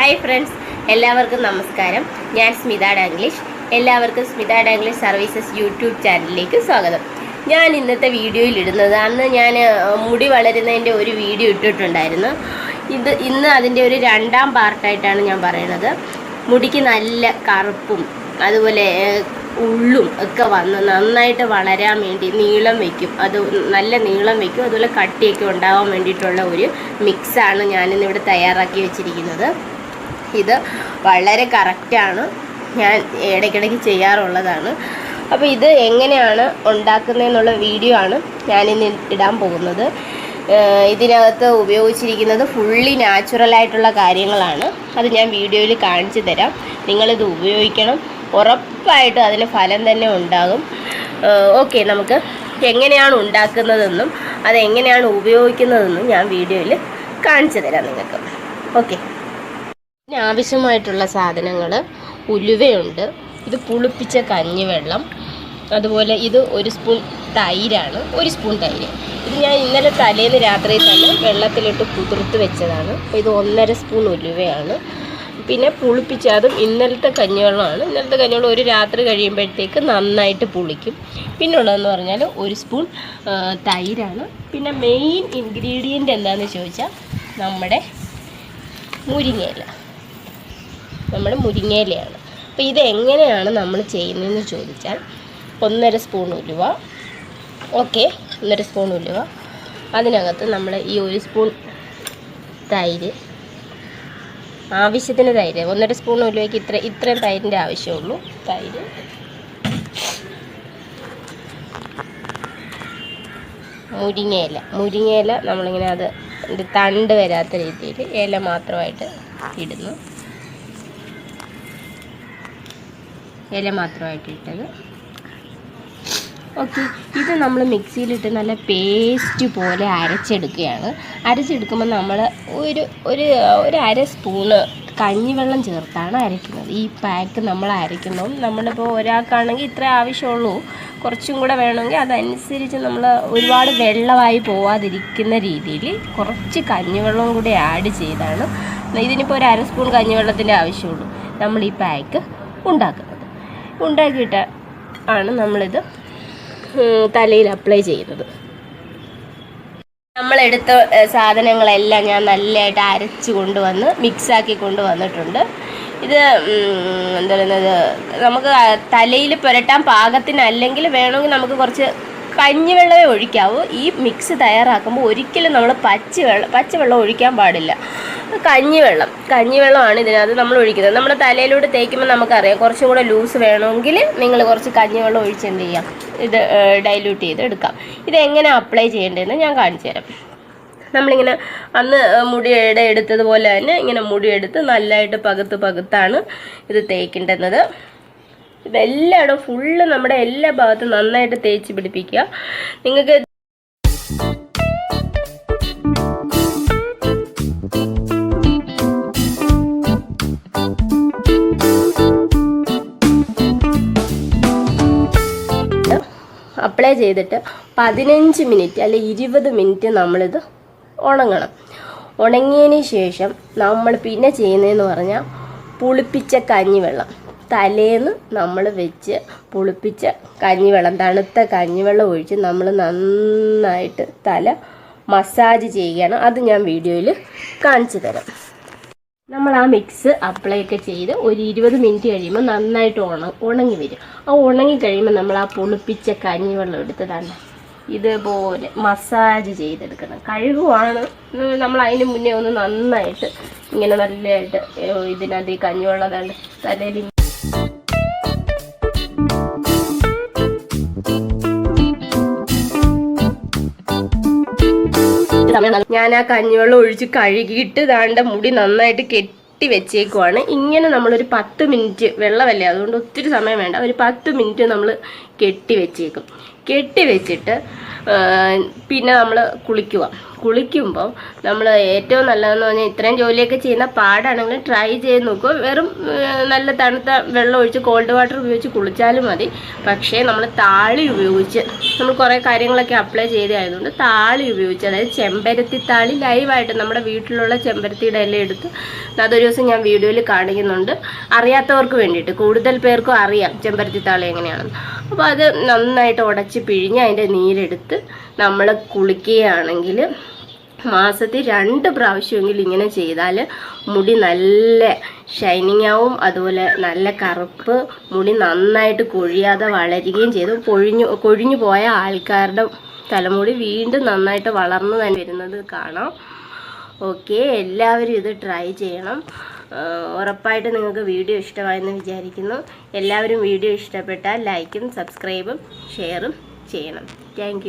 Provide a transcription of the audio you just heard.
Hi friends എല്ലാവർക്കും നമസ്കാരം. ഞാൻ സ്മിത ഡാംഗ്ലീഷ് എല്ലാവർക്കും സ്മിത ഡാംഗ്ലീഷ് സർവീസസ് യൂട്യൂബ് ചാനലിലേക്ക് സ്വാഗതം. ഞാൻ ഇന്നത്തെ വീഡിയോയിൽ ഇടുന്നത് അന്ന് ഞാൻ മുടി വളരുന്നതിന്റെ ഒരു വീഡിയോ ഇട്ടിട്ടുണ്ടായിരുന്നു. ഇത് ഇന്ന് അതിന്റെ ഒരു രണ്ടാം പാർട്ടായിട്ടാണ് ഞാൻ പറയുന്നത്. മുടിക്ക് നല്ല കറുപ്പും അതുപോലെ ഉള്ളും ഒക്കെ വന്ന് നന്നായിട്ട് വളരാൻ വേണ്ടി നീളം വയ്ക്കും അത് നല്ല നീളം വയ്ക്കും അതുപോലെ കട്ടിയൊക്കെ ഉണ്ടാവാൻ വേണ്ടിയിട്ടുള്ള ഒരു മിക്സാണ് ഞാനിന്നിവിടെ തയ്യാറാക്കി വെച്ചിരിക്കുന്നത്. ഇത് വളരെ കറക്റ്റാണ് ഞാൻ ഇടയ്ക്കിടയ്ക്ക് ചെയ്യാറുള്ളതാണ്. അപ്പോൾ ഇത് എങ്ങനെയാണ് ഉണ്ടാക്കുന്നതെന്നുള്ള വീഡിയോ ആണ് ഞാനിന്ന് ഇടാൻ പോകുന്നത്. ഇതിനകത്ത് ഉപയോഗിച്ചിരിക്കുന്നത് ഫുള്ളി നാച്ചുറലായിട്ടുള്ള കാര്യങ്ങളാണ്. അത് ഞാൻ വീഡിയോയിൽ കാണിച്ചു തരാം. നിങ്ങളിത് ഉപയോഗിക്കണം. ഉറപ്പായിട്ടും അതിന് ഫലം തന്നെ ഉണ്ടാകും. ഓക്കെ നമുക്ക് എങ്ങനെയാണ് ഉണ്ടാക്കുന്നതെന്നും അതെങ്ങനെയാണ് ഉപയോഗിക്കുന്നതെന്നും ഞാൻ വീഡിയോയിൽ കാണിച്ചു തരാം നിങ്ങൾക്ക്. ഓക്കെ ഇതിന് ആവശ്യമായിട്ടുള്ള സാധനങ്ങൾ ഉലുവയുണ്ട്. ഇത് പുളിപ്പിച്ച കഞ്ഞിവെള്ളം. അതുപോലെ ഇത് ഒരു സ്പൂൺ തൈരാണ്. ഒരു സ്പൂൺ തൈര്. ഇത് ഞാൻ ഇന്നലെ തലേന്ന് രാത്രി തന്നെ വെള്ളത്തിലിട്ട് കുതിർത്ത് വെച്ചതാണ്. ഇത് ഒന്നര സ്പൂൺ ഉലുവയാണ്. പിന്നെ പുളിപ്പിച്ച അതും ഇന്നലത്തെ കഞ്ഞിവെള്ളമാണ്. ഇന്നലത്തെ കഞ്ഞിവെള്ളം ഒരു രാത്രി കഴിയുമ്പോഴത്തേക്ക് നന്നായിട്ട് പുളിക്കും. പിന്നെ ഉള്ളതെന്ന് പറഞ്ഞാൽ ഒരു സ്പൂൺ തൈരാണ്. പിന്നെ മെയിൻ ഇൻഗ്രീഡിയന്റ് എന്താണെന്ന് ചോദിച്ചാൽ നമ്മുടെ മുരിങ്ങയില. നമ്മുടെ മുരിങ്ങയിലയാണ്. അപ്പോൾ ഇത് എങ്ങനെയാണ് നമ്മൾ ചെയ്യുന്നതെന്ന് ചോദിച്ചാൽ ഒന്നര സ്പൂൺ ഉലുവ ഓക്കെ ഒന്നര സ്പൂൺ ഉലുവ. അതിനകത്ത് നമ്മൾ ഈ ഒരു സ്പൂൺ തൈര് ആവശ്യത്തിന് തൈര്. ഒന്നര സ്പൂൺ ഉലുവയ്ക്ക് ഇത്ര ഇത്രയും തൈരിന്റെ ആവശ്യമുള്ളൂ. തൈര്. മുരിങ്ങയില. മുരിങ്ങയില നമ്മളിങ്ങനെ അത് തണ്ട് വരാത്ത രീതിയിൽ ഇല മാത്രമായിട്ട് ഇടുന്നു. ഇല മാത്രമായിട്ട് ഇട്ടത്. ഓക്കെ ഇത് നമ്മൾ മിക്സിയിലിട്ട് നല്ല പേസ്റ്റ് പോലെ അരച്ചെടുക്കുകയാണ്. അരച്ചെടുക്കുമ്പോൾ നമ്മൾ ഒരു ഒരു ഒരു അര സ്പൂണ് കഞ്ഞിവെള്ളം ചേർത്താണ് അരയ്ക്കുന്നത് ഈ പാക്ക് നമ്മൾ അരയ്ക്കുന്നു നമ്മളിപ്പോൾ ഒരാൾക്കാണെങ്കിൽ ഇത്ര ആവശ്യമുള്ളൂ. കുറച്ചും കൂടെ വേണമെങ്കിൽ അതനുസരിച്ച് നമ്മൾ ഒരുപാട് വെള്ളമായി പോവാതിരിക്കുന്ന രീതിയിൽ കുറച്ച് കഞ്ഞിവെള്ളം കൂടി ആഡ് ചെയ്താണ്. ഇതിനിപ്പോൾ ഒരു അര സ്പൂൺ കഞ്ഞിവെള്ളത്തിന്റെ ആവശ്യമുള്ളൂ. നമ്മൾ ഈ പാക്ക് ഉണ്ടാക്കുന്നത് ഉണ്ടാക്കിയിട്ട് ആണ് നമ്മളിത് തലയിൽ അപ്ലൈ ചെയ്യുന്നത്. നമ്മളെടുത്ത സാധനങ്ങളെല്ലാം ഞാൻ നല്ലതായിട്ട് അരച്ച് കൊണ്ടുവന്ന് മിക്സാക്കി കൊണ്ടുവന്നിട്ടുണ്ട്. ഇത് എന്താ പറയുന്നത് നമുക്ക് തലയിൽ പുരട്ടാൻ പാകത്തിനല്ലെങ്കിൽ വേണമെങ്കിൽ നമുക്ക് കുറച്ച് കഞ്ഞിവെള്ളമേ ഒഴിക്കാവൂ. ഈ മിക്സ് തയ്യാറാക്കുമ്പോൾ ഒരിക്കലും നമ്മൾ പച്ചവെള്ളം പച്ചവെള്ളം ഒഴിക്കാൻ പാടില്ല. കഞ്ഞിവെള്ളം. കഞ്ഞിവെള്ളമാണ് ഇതിനകത്ത് നമ്മൾ ഒഴിക്കുന്നത്. നമ്മുടെ തലയിലൂടെ തേക്കുമ്പോൾ നമുക്കറിയാം. കുറച്ചും കൂടെ ലൂസ് വേണമെങ്കിൽ നിങ്ങൾ കുറച്ച് കഞ്ഞിവെള്ളം ഒഴിച്ച് എന്ത് ചെയ്യാം? ഇത് ഡൈല്യൂട്ട് ചെയ്ത് എടുക്കാം. ഇതെങ്ങനെ അപ്ലൈ ചെയ്യേണ്ടതെന്ന് ഞാൻ കാണിച്ചു തരാം. നമ്മളിങ്ങനെ അന്ന് മുടിയുടെ എടുത്തതുപോലെ തന്നെ ഇങ്ങനെ മുടിയെടുത്ത് നല്ലതായിട്ട് പകുത്ത് പകുത്താണ് ഇത് തേക്കേണ്ടുന്നത് ഇതെല്ലായിടും ഫുള്ള് നമ്മുടെ എല്ലാ ഭാഗത്തും നന്നായിട്ട് തേച്ച് പിടിപ്പിക്കുക. നിങ്ങൾക്ക് അപ്ലൈ ചെയ്തിട്ട് പതിനഞ്ച് മിനിറ്റ് അല്ലെ ഇരുപത് മിനിറ്റ് നമ്മളിത് ഉണങ്ങണം. ഉണങ്ങിയതിന് ശേഷം നമ്മൾ പിന്നെ ചെയ്യുന്നതെന്ന് പറഞ്ഞാൽ പുളിപ്പിച്ച കഞ്ഞിവെള്ളം. തലേന്ന് നമ്മൾ വെച്ച് പുളിപ്പിച്ച കഞ്ഞിവെള്ളം തണുത്ത കഞ്ഞിവെള്ളം ഒഴിച്ച് നമ്മൾ നന്നായിട്ട് തല മസാജ് ചെയ്യുകയാണ്. അത് ഞാൻ വീഡിയോയിൽ കാണിച്ചു തരാം. നമ്മൾ ആ മിക്സ് അപ്ലൈ ഒക്കെ ചെയ്ത് ഒരു ഇരുപത് മിനിറ്റ് കഴിയുമ്പോൾ നന്നായിട്ട് ഉണ ഉണങ്ങി വരും. ആ ഉണങ്ങി കഴിയുമ്പോൾ നമ്മൾ ആ പുളിപ്പിച്ച കഞ്ഞിവെള്ളം എടുത്ത് തന്നെ ഇതുപോലെ മസാജ് ചെയ്തെടുക്കണം. കഴുകുവാണ്. നമ്മൾ അതിന് മുന്നേ ഒന്ന് നന്നായിട്ട് ഇങ്ങനെ നല്ലതായിട്ട് ഇതിനകത്ത് ഈ കഞ്ഞിവെള്ളം തന്നെ ഞാൻ ആ കഞ്ഞിവെള്ളം ഒഴിച്ച് കഴുകിയിട്ട് ദാണ്ട മുടി നന്നായിട്ട് കെട്ടി വെച്ചേക്കുവാണ്. ഇങ്ങനെ നമ്മളൊരു പത്ത് മിനിറ്റ് വെള്ളമല്ലേ? അതുകൊണ്ട് ഒത്തിരി സമയം വേണ്ട. ഒരു പത്ത് മിനിറ്റ് നമ്മൾ കെട്ടി വെച്ചേക്കും കെട്ടി വെച്ചിട്ട് പിന്നെ നമ്മൾ കുളിക്കുക. കുളിക്കുമ്പോൾ നമ്മൾ ഏറ്റവും നല്ലതെന്ന് പറഞ്ഞാൽ ഇത്രയും ജോലിയൊക്കെ ചെയ്യുന്ന പാടാണെങ്കിലും ട്രൈ ചെയ്ത് നോക്കുക. വെറും നല്ല തണുത്ത വെള്ളം ഒഴിച്ച് കോൾഡ് വാട്ടർ ഉപയോഗിച്ച് കുളിച്ചാലും മതി. പക്ഷേ നമ്മൾ താളി ഉപയോഗിച്ച് നമ്മൾ കുറേ കാര്യങ്ങളൊക്കെ അപ്ലൈ ചെയ്തതായതുകൊണ്ട് താളി ഉപയോഗിച്ച് അതായത് ചെമ്പരത്തി താളി ലൈവായിട്ട് നമ്മുടെ വീട്ടിലുള്ള ചെമ്പരത്തിയുടെ എല്ലാം എടുത്ത് അതൊരു ദിവസം ഞാൻ വീഡിയോയിൽ കാണിക്കുന്നുണ്ട്. അറിയാത്തവർക്ക് വേണ്ടിയിട്ട് കൂടുതൽ പേർക്കും അറിയാം ചെമ്പരത്തി താളി എങ്ങനെയാണെന്ന്. അപ്പോൾ അത് നന്നായിട്ട് ഉടച്ച് പിഴിഞ്ഞ് അതിന്റെ നീരെടുത്ത് നമ്മൾ കുളിക്കുകയാണെങ്കിൽ മാസത്തിൽ രണ്ട് പ്രാവശ്യമെങ്കിലും ഇങ്ങനെ ചെയ്താൽ മുടി നല്ല ഷൈനിങ് ആവും അതുപോലെ നല്ല കറുപ്പ് മുടി നന്നായിട്ട് കൊഴിയാതെ വളരുകയും ചെയ്തു. കൊഴിഞ്ഞു കൊഴിഞ്ഞു പോയ ആൾക്കാരുടെ തലമുടി വീണ്ടും നന്നായിട്ട് വളർന്നു തന്നെ വരുന്നത് കാണാം. ഓക്കെ എല്ലാവരും ഇത് ട്രൈ ചെയ്യണം. ഉറപ്പായിട്ട് നിങ്ങൾക്ക് വീഡിയോ ഇഷ്ടമായെന്ന് വിചാരിക്കുന്നു. എല്ലാവരും വീഡിയോ ഇഷ്ടപ്പെട്ടാൽ ലൈക്കും സബ്സ്ക്രൈബും ഷെയറും ചെയ്യണം. താങ്ക്